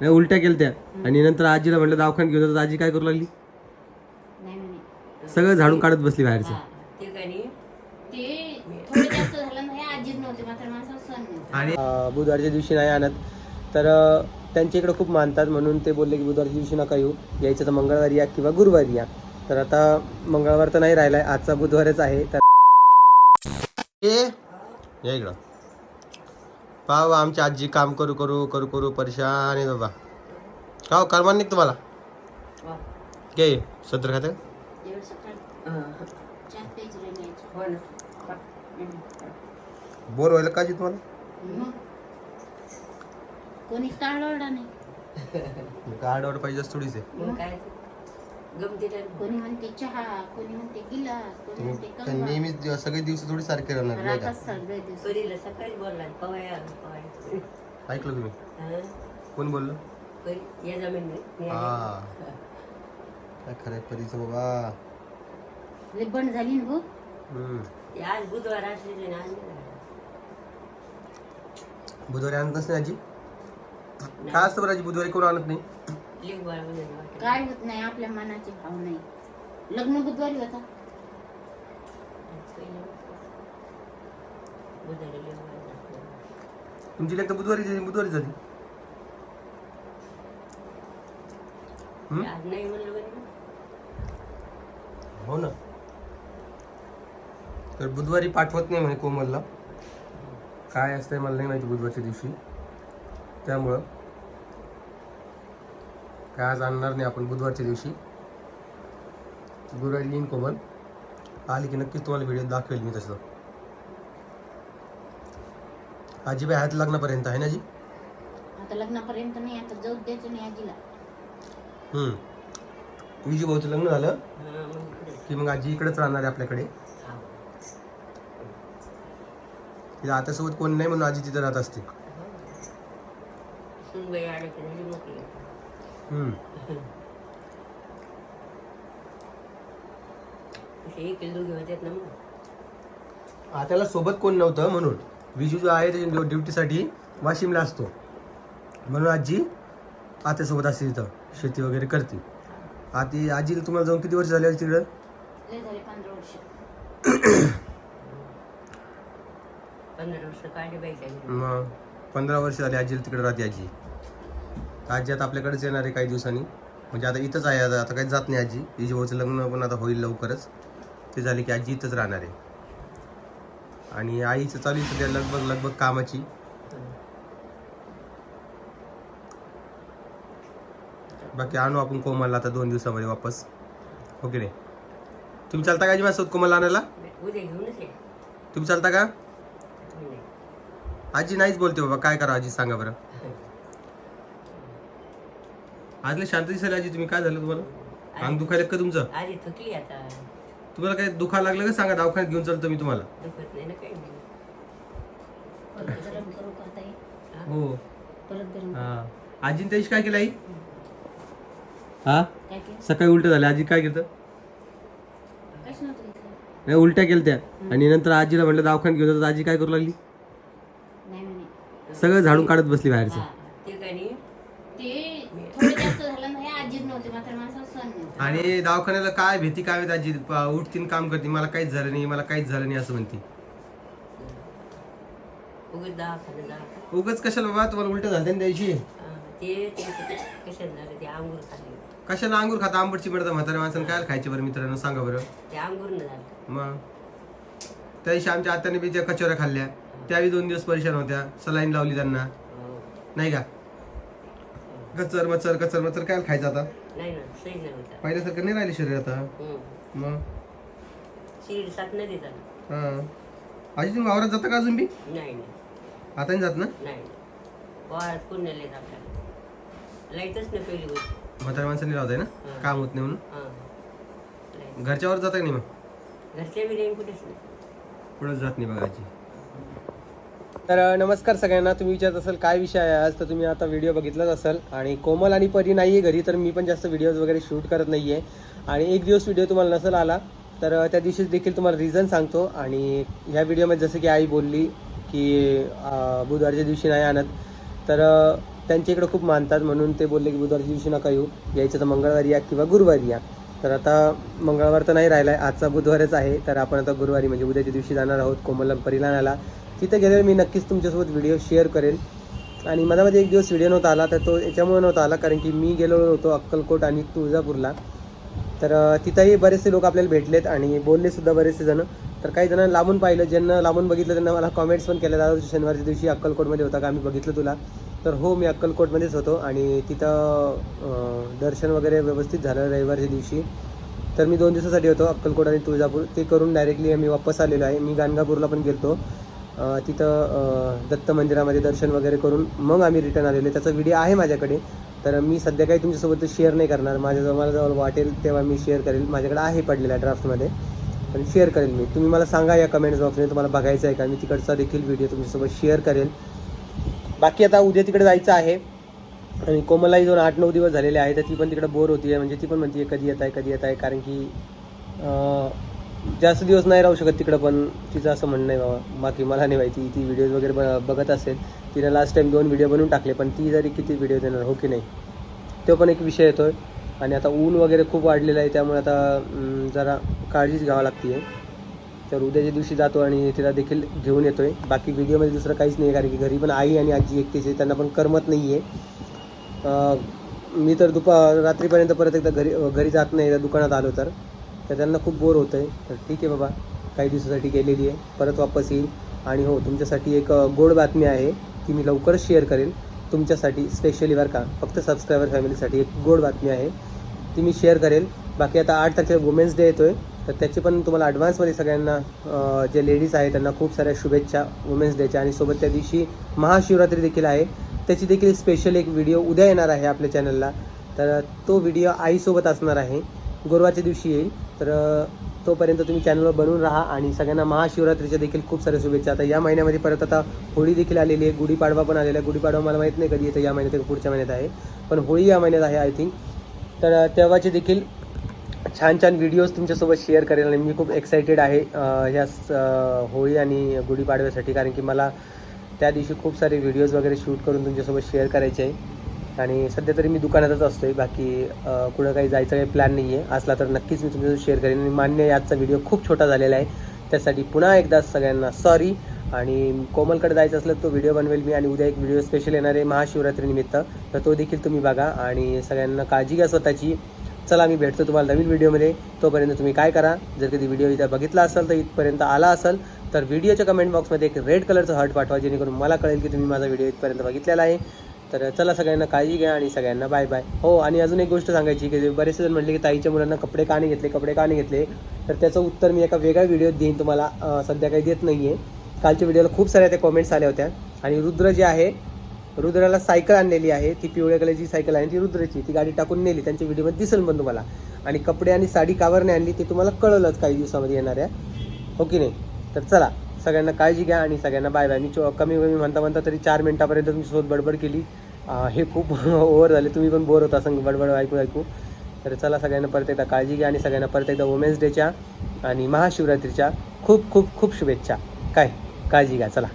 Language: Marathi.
नाही उलट्या केल्या त्या आणि नंतर आजीला म्हटलं दवाखान्यात घेऊन जातो आजी काय करू लागली? नाही म्हणे. सगळं झाडून काढत बसली बाहेरचं. ते कणी ते थोडं जास्त झालं ना आजीच नव्हते मात्र माणसाला सण नव्हतं. आणि अं, बुधवारच्या दिवशी नाही आणत. तर अं, त्यांच्या इकडे खूप मानतात म्हणून ते बोलले की बुधवारच्या दिवशी नका येऊ. यायचं तर मंगळवारी या किंवा गुरुवारी या. तर आता मंगळवार तर नाही राहिलाय आजचा बुधवारच आहे. तर ए या इकडं. पाव आमची आजी काम करू करू करू करू परेशान आहे बाबा. का हो, करमान नाही का तुम्हाला. घे सत्र खाते. हा. बोर व्हायला का जी तुम्हाला कोणीच नाही. गाडवर पाहिजे असं थोडीच आहे. कोणी म्हणते चहा कोणी म्हणते गिलास कोणी म्हणते कंगवा. नेहमीच दिवस- सगळे दिवस थोडी सारखे राहणार नाही का? राहतात सगळे दिवस. परीला सकाळी बोलला पवाय आलो पवाय. ऐकलं तुम्ही? हा? कोण बोललं? परी या जमीन मी हा. काय खरंय परीचं बाबा. लय बंद झाली ना भाऊ हम्म. ते आज बुधवार असले ना आज नाही बुधवारी आणतच नाही आजी. काय असतं बरं आजी बुधवारी कोण आणत नाही? बाळ म्हणजे वाटत काय होत नाही आपल्या मनाचे भाव नाही लग्न बुधवारी होता. बाळ. तुमची लेख तर बुधवारी झाली बुधवारी झाली. हम्म? आज नाही म्हणलं म्हणे हो ना. तर बुधवारी पाठवत नाही म्हणे कोमलला. काय असतंय मला नाही माहिती बुधवारच्या दिवशी. त्यामुळं काय आज आणणार नाही आपण बुधवारच्या दिवशी? गुरुवारी येईन कोमल. आली की नक्कीच तुम्हाला व्हिडिओ दाखवेल मी तसं. आजीबाई हात लग्नापर्यंत आहे ना जी आता लग्नापर्यंत नाही आता जाऊ द्यायचं नाही आजीला. हम्म. विजू भाऊचं लग्न झालं. की मग आजी इकडेच राहणार आहे आपल्याकडे? हा. तिला आता सोबत कोण नाही म्हणून आजी तिथे राहत असते. ना मग. आत्याला सोबत कोण नव्हतं म्हणून. विजू जो आहे त्याच्या ड्युटीसाठी वाशिमला असतो. म्हणून आजी आत्यासोबत असते तिथं. शेती वगैरे करते. आती आजीला तुम्हाला जाऊन किती वर्ष झाले आज तिकडं? लय झाले पंधरा वर्ष. पंधरा वर्ष काढले पाहिजे मग पंधरा वर्ष झाले आजीला तिकडे राहते आजी. आजी आता आपल्याकडेच येणार आहे काही दिवसांनी. म्हणजे आता इथंच आहे आता आता काही जात नाही आजी. विजू भाऊचं लग्न पण आता होईल लवकरच. ते झाले की आजी इथंच राहणार आहे. आणि आईचं चालू आहे सध्या लगभग लगभग कामाची. बाकी आणू आपण कोमलला आता दोन दिवसामध्ये वापस. ओके नाही? तुम्ही चालता का आजी माझ्यासोबत कोमल आणायला? तुम्ही चालता का. आजी नाहीच बोलते बाबा. काय करा आजी सांगा बरं. आजले शांत दिसायला आजी तुम्ही काय झालं तुम्हाला? अंग दुखायला का तुमचं? आधी थकली आता. तुम्हाला काय दुखा लागलं का? सांगा दवाखान्यात घेऊन चालतो मी तुम्हाला. दुखत नाही ना काही नाही. परत गरम करू का आता हे? हो. परत गरम हा. आजीने त्याशी काय केलं आई? हा? काय केलं? सकाळी उलट झालं आजी काय केलं? काहीच नव्हतं घेतलं. नाही उलट्या केल्या त्या. आणि नंतर आजीला म्हटलं दवाखान्यात घेऊन जातो आजी काय करू लागली? नाही म्हणे. सगळं झाडून काढत बसली बाहेरचं. हा, ते कणी ते थोडं जास्त झालं ना हे आजीच नव्हते मात्र माणसाला सण नव्हतं आणि दवाखान्याला काय भीती काय माहिती आजी? प- उठतीन काम करते मला काहीच झालं नाही मला काहीच झालं नाही असं म्हणते. उगत दवाखाना दवाखाना उगाच कशाला बाबा तुम्हाला उलट झालं ना द्यायची हा, ते ते कशात झालं? ते अंगूर खाल्ले. कशाला अंगूर खाता? आंबटची पडतं म्हाताऱ्या माणसानं काय खायचे बरं मित्रांनो? सांगा बरं. ते झालं. मग? त्या दिवशी आमच्या आत्याने बी त्या कचोऱ्या खाल्ल्या. त्यावेळी दोन दिवस परेशान होत्या. सलाईन लावली त्यांना. हो. नाही का? कचर मचर कचर मचर काय खायचं आता? नाही ना सही नाही होता पहिल्यासारखं नाही राहिले शरीर आता. हम्म. मग? शिड साथ नाही देतात हा. आजी तुम्ही वावरात जाता का अजून बी? नाही नाही. आता नाही जात ना? नाही. वाळत पुण्याला येत आपल्याला. लाईटच नाही पहिली गोष्ट. म्हाताऱ्या माणसाने लावताय ना. काम होत नाही म्हणून. हां. लाइट. घरच्यावर जाता का नाही मग? घरच्या बी नाही कुठेच नाही. पुढंच जात नाही बघा आजी. तर नमस्कार सगळ्यांना. तुम्ही विचारत असाल काय विषय आहे आज तर तुम्ही आता व्हिडिओ बघितलाच असाल. आणि कोमल आणि परी नाही आहे घरी तर मी पण जास्त व्हिडिओज वगैरे शूट करत नाही आहे आणि एक दिवस व्हिडिओ तुम्हाला नसेल आला तर त्या दिवशीच देखील तुम्हाला रिझन सांगतो. आणि ह्या व्हिडिओमध्ये जसं की आई बोलली की बुधवारच्या दिवशी नाही आणत. तर त्यांच्या इकडं खूप मानतात म्हणून ते बोलले की बुधवारच्या दिवशी नका येऊ. यायचं तर मंगळवारी या किंवा गुरुवारी या. तर आता मंगळवार तर नाही राहिला आहे आजचा बुधवारच आहे. तर आपण आता गुरुवारी म्हणजे उद्याच्या दिवशी जाणार आहोत कोमलला परिलानाला तिथे गेल्यावर मी नक्कीच तुमच्यासोबत व्हिडिओ शेअर करेन. आणि मधामध्ये एक दिवस व्हिडिओ नव्हता आला तर तो याच्यामुळे नव्हता आला कारण की मी गेलो होतो अक्कलकोट आणि तुळजापूरला. तर तिथंही बरेचसे लोक आपल्याला भेटलेत आणि बोललेसुद्धा बरेचसे जण. तर काही जणांना लांबून पाहिलं ज्यांना लांबून बघितलं त्यांना मला कॉमेंट्स पण केल्या. दादा शनिवारच्या दिवशी अक्कलकोटमध्ये होता का आम्ही बघितलं तुला. तर हो मी अक्कलकोटमध्येच होतो आणि तिथं दर्शन वगैरे व्यवस्थित झालं रविवारच्या दिवशी. तर मी दोन दिवसासाठी होतो अक्कलकोट आणि तुळजापूर. ते करून डायरेक्टली मी वापस आलेलो आहे. मी गाणगापूरला पण गेलो तिथं दत्त मंदिरामध्ये दर्शन वगैरे करून मग आम्ही रिटर्न आलेलो. त्याचा व्हिडिओ आहे माझ्याकडे. तर मी सध्या काही तुमच्यासोबत शेअर नाही करणार. माझ्याजवळ मला जवळ वाटेल तेव्हा मी शेअर करेल. माझ्याकडे आहे पडलेला ड्राफ्टमध्ये पण शेअर करेल मी. तुम्ही मला सांगा या कमेंट्स बॉक्समध्ये तुम्हाला बघायचं आहे का? मी तिकडचा देखील व्हिडिओ तुमच्यासोबत शेअर करेल. बाकी आता उद्या तिकडे जायचं आहे. आणि कोमलाही दोन आठ नऊ दिवस झालेले आहे तर ती पण तिकडे बोर होती आहे म्हणजे ती पण म्हणते कधी येत आहे कधी येत आहे कारण की जास्त दिवस नाही राहू शकत तिकडं पण तिचं असं म्हणणं आहे बाबा बाकी मला नाही माहिती ती व्हिडिओज वगैरे ब बघत असेल तिने लास्ट टाईम दोन व्हिडिओ बनवून टाकले पण ती जरी किती व्हिडिओ देणार हो की नाही? तो पण एक विषय येतो आणि आता ऊन वगैरे खूप वाढलेलं आहे त्यामुळे आता जरा काळजीच घ्यावं लागते तर उद्याच्या दिवशी जातो आणि तिला देखील घेऊन येतो आहे बाकी व्हिडिओमध्ये दुसरं काहीच नाही आहे कारण की घरी पण आई आणि आजी एकटीच आहे त्यांना पण करमत नाही आहे मी तर दुपार रात्रीपर्यंत परत एकदा घरी घरी जात नाही दुकानात आलो तर. तर त्यांना खूप बोर होतं आहे तर ठीक आहे बाबा काही दिवसासाठी गेलेली आहे. परत वापस येईल. आणि हो तुमच्यासाठी एक गोड बातमी आहे ती मी लवकरच शेअर करेन तुमच्यासाठी स्पेशली बरं का फक्त सबस्क्रायबर फॅमिलीसाठी एक गोड बातमी आहे. ती मी शेअर करेल. बाकी आता आठ तारखेला वुमेन्स डे येतो आहे तर त्याची पण तुम्हाला ॲडव्हान्समध्ये सगळ्यांना जे लेडीज आहेत त्यांना खूप साऱ्या शुभेच्छा वुमेन्स डेच्या आणि सोबत त्या दिवशी महाशिवरात्री देखील आहे. त्याची देखील स्पेशल एक व्हिडिओ उद्या येणार आहे आपल्या चॅनलला तर तो व्हिडिओ आईसोबत असणार आहे. गुरुवारच्या दिवशी येईल. तर तोपर्यंत तुम्ही चॅनलवर बनवून राहा आणि सगळ्यांना महाशिवरात्रीच्या देखील खूप साऱ्या शुभेच्छा. आता या महिन्यामध्ये परत आता होळी देखील आलेली आहे. गुढीपाडवा पण आलेला आहे. गुढीपाडवा मला माहीत नाही कधी येतं. या महिन्यात पुढच्या महिन्यात आहे. पण होळी या महिन्यात आहे आय थिंक तर तेव्हाचे देखील छान छान व्हिडिओज तुमच्यासोबत शेअर करेल आणि मी खूप एक्सायटेड आहे ह्या स- होळी आणि गुढीपाडव्यासाठी. कारण की मला त्या दिवशी खूप सारे व्हिडिओज वगैरे शूट करून तुमच्यासोबत शेअर करायचे आहे. आणि सध्या तरी मी दुकानातच असतो आहे बाकी कुठं काही जायचं काही प्लॅन नाही आहे असला तर नक्कीच मी तुमच्यासोबत शेअर करेन. आणि मान्य याचा आजचा व्हिडिओ खूप छोटा झालेला आहे. त्यासाठी पुन्हा एकदा सगळ्यांना सॉरी आणि कोमलकडे जायचं असलं तो व्हिडिओ बनवेल मी. आणि उद्या एक व्हिडिओ स्पेशल येणार आहे महाशिवरात्रीनिमित्त तर तो देखील तुम्ही बघा. आणि सगळ्यांना काळजी घ्या स्वतःची. चला मी भेटतो तुम्हाला नवीन व्हिडिओमध्ये तोपर्यंत तुम्ही काय करा? जर कधी व्हिडिओ इथं बघितला असेल तर इथपर्यंत आला असेल तर व्हिडिओच्या कमेंट बॉक्समध्ये एक रेड कलरचं हर्ट पाठवा जेणेकरून मला कळेल की तुम्ही माझा व्हिडिओ इथपर्यंत बघितलेला आहे. तर चला सगळ्यांना काळजी घ्या आणि सगळ्यांना बाय बाय हो आणि अजून एक गोष्ट सांगायची की बरेचसे जण म्हटले की ताईच्या मुलांना कपडे का नाही घेतले कपडे का नाही घेतले? तर त्याचं उत्तर मी एका वेगळ्या व्हिडिओत देईन तुम्हाला सध्या काही देत नाही आहे कालच्या व्हिडिओला खूप साऱ्या त्या कॉमेंट्स आल्या होत्या. आणि रुद्र जे आहे रुद्राला सायकल आणलेली आहे. ती पिवळ्या कलरची सायकल आहे ती रुद्राची. ती गाडी टाकून नेली. त्यांच्या व्हिडिओमध्ये दिसेल पण तुम्हाला. आणि कपडे आणि साडी कावर नाही आणली ते तुम्हाला कळलंच काही दिवसामध्ये येणाऱ्या. हो की नाही? तर चला. सगळ्यांना काळजी घ्या आणि सगळ्यांना बाय बाय मी चो- कमी कमी म्हणता म्हणता तरी चार मिनिटापर्यंत सोबत बडबड केली. हे खूप ओव्हर झाले. तुम्ही पण बोर होता संग बडबड ऐकू ऐकू. तर चला सगळ्यांना परत एकदा काळजी घ्या आणि सगळ्यांना परत एकदा वुमेन्स डेच्या आणि महाशिवरात्रीच्या खूप खूप खूप शुभेच्छा. काय? काळजी घ्या. चला.